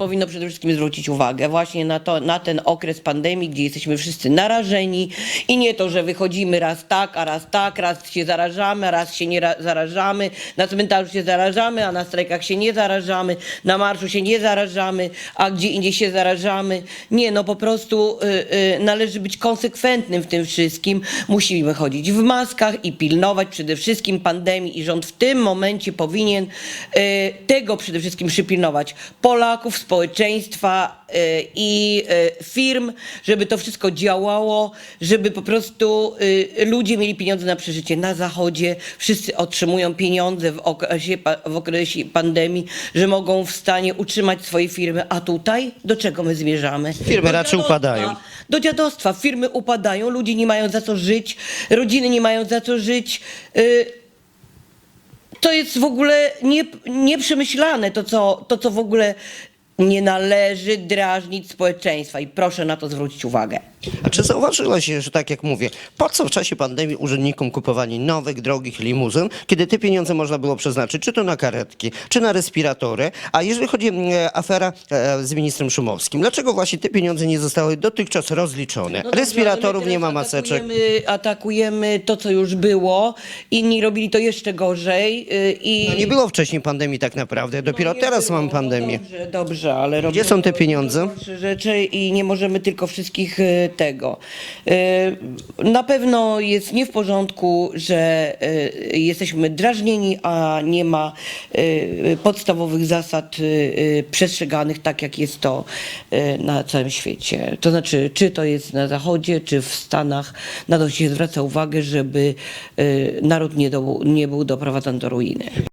powinno przede wszystkim zwrócić uwagę właśnie na, to, na ten okres pandemii, gdzie jesteśmy wszyscy narażeni i nie to, że wychodzimy raz tak, a raz tak, raz się zarażamy, raz się nie ra- zarażamy, na cmentarzu się zarażamy, a na strajkach się nie zarażamy, na marszu się nie zarażamy, a gdzie indziej się zarażamy. Nie, no po prostu y, y, należy być konsekwentnym w tym wszystkim. Musimy chodzić w maskach i pilnować przede wszystkim pandemii i rząd w tym momencie powinien y, tego przede wszystkim przypilnować. Polaków, społeczeństwa y, i y, firm, żeby to wszystko działało, żeby po prostu y, ludzie mieli pieniądze na przeżycie. Na zachodzie wszyscy otrzymują pieniądze w okresie, w okresie pandemii, że mogą w stanie utrzymać swoje firmy. A tutaj do czego my zmierzamy? Firmy raczej upadają. Do dziadostwa. Firmy upadają, ludzie nie mają za co żyć, rodziny nie mają za co żyć. To jest w ogóle nie, nieprzemyślane, to co, to co w ogóle nie należy drażnić społeczeństwa i proszę na to zwrócić uwagę. A czy zauważyłeś, że tak jak mówię, po co w czasie pandemii urzędnikom kupowali nowych, drogich limuzyn, kiedy te pieniądze można było przeznaczyć czy to na karetki, czy na respiratory? A jeżeli chodzi o afera e, z ministrem Szumowskim, dlaczego właśnie te pieniądze nie zostały dotychczas rozliczone? No Respiratorów nie ma maseczek. Atakujemy, atakujemy to, co już było. Inni robili to jeszcze gorzej. y, I No nie było wcześniej pandemii tak naprawdę, dopiero No nie teraz było. mamy pandemię. Dobrze, dobrze, ale robimy są te pieniądze? gorsze rzeczy i nie możemy tylko wszystkich y, tego. Y, Na pewno jest nie w porządku, że y, jesteśmy drażnieni, a nie ma y, podstawowych zasad przestrzeganych tak, jak jest to na całym świecie. To znaczy, czy to jest na Zachodzie, czy w Stanach, na to się zwraca uwagę, żeby naród nie, do, nie był doprowadzony do ruiny.